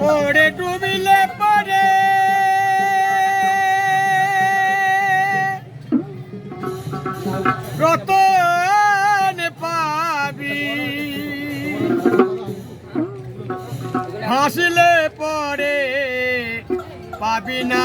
পরে ডুবিলে পরে। রতন পাবি। হাসলে পরে পাবি না।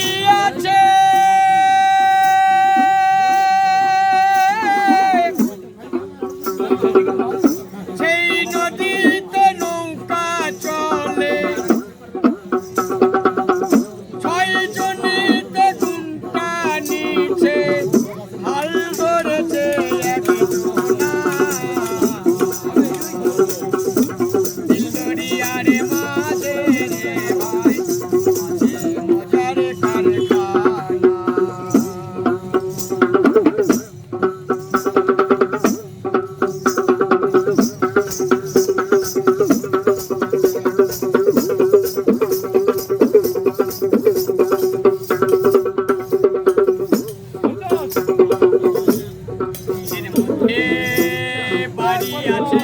বাড়ি আছে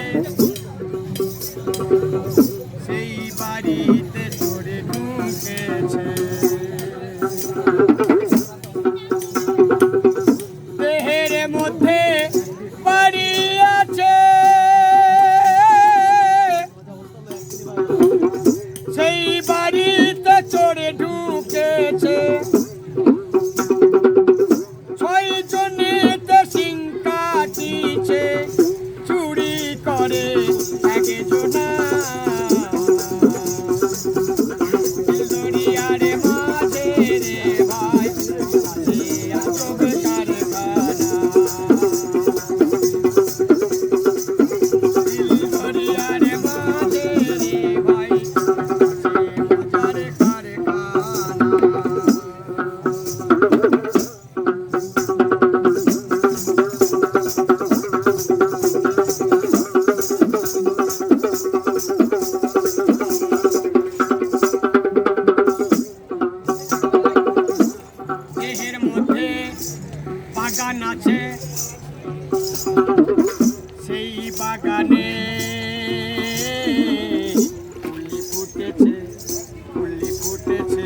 সেই বাড়িতে ধরে ঢুকেছে দেহের মধ্যে সেই বাড়ি বাগান আছে। সেই বাগানে ফুলি ফুটেছে ফুলি ফুটেছে।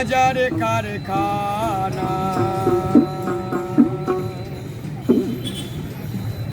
মজার কারখানা।